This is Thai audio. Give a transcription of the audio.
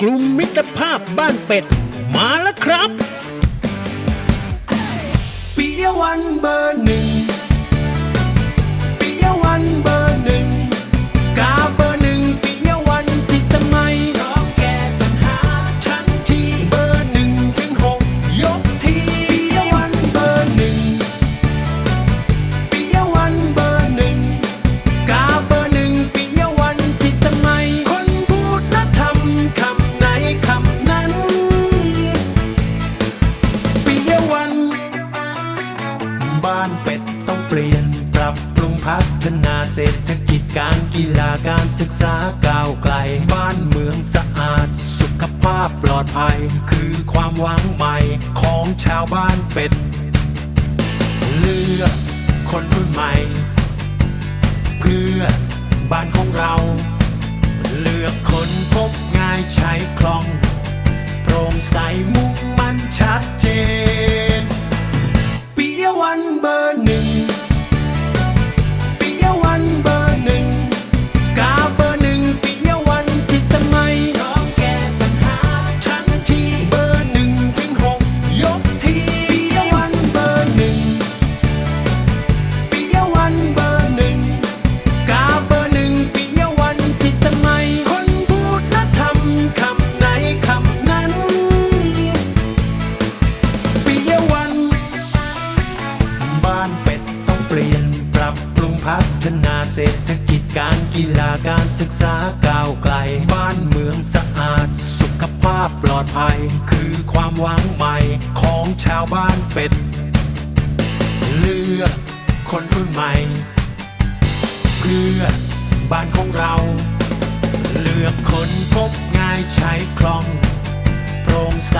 กลุ่มมิตรภาพบ้านเป็ด มาแล้วครับ ฒนาเศรษฐกิจการกีฬาการศึกษาก้าวไกล บ้านเมืองสะอาด สุขภาพปลอดภัย คือความหวังใหม่ของชาวบ้านเป็ด เลือกคนรุ่นใหม่ เพื่อบ้านของเรา พัฒนาเศรษฐกิจการกีฬาการศึกษาก้าวไกล บ้านเมืองสะอาด สุขภาพปลอดภัย คือความหวังใหม่ของชาวบ้านเป็ด เลือกคนรุ่นใหม่ เพื่อบ้านของเรา เลือกคนพบง่ายใช้คล่อง โปร่งใส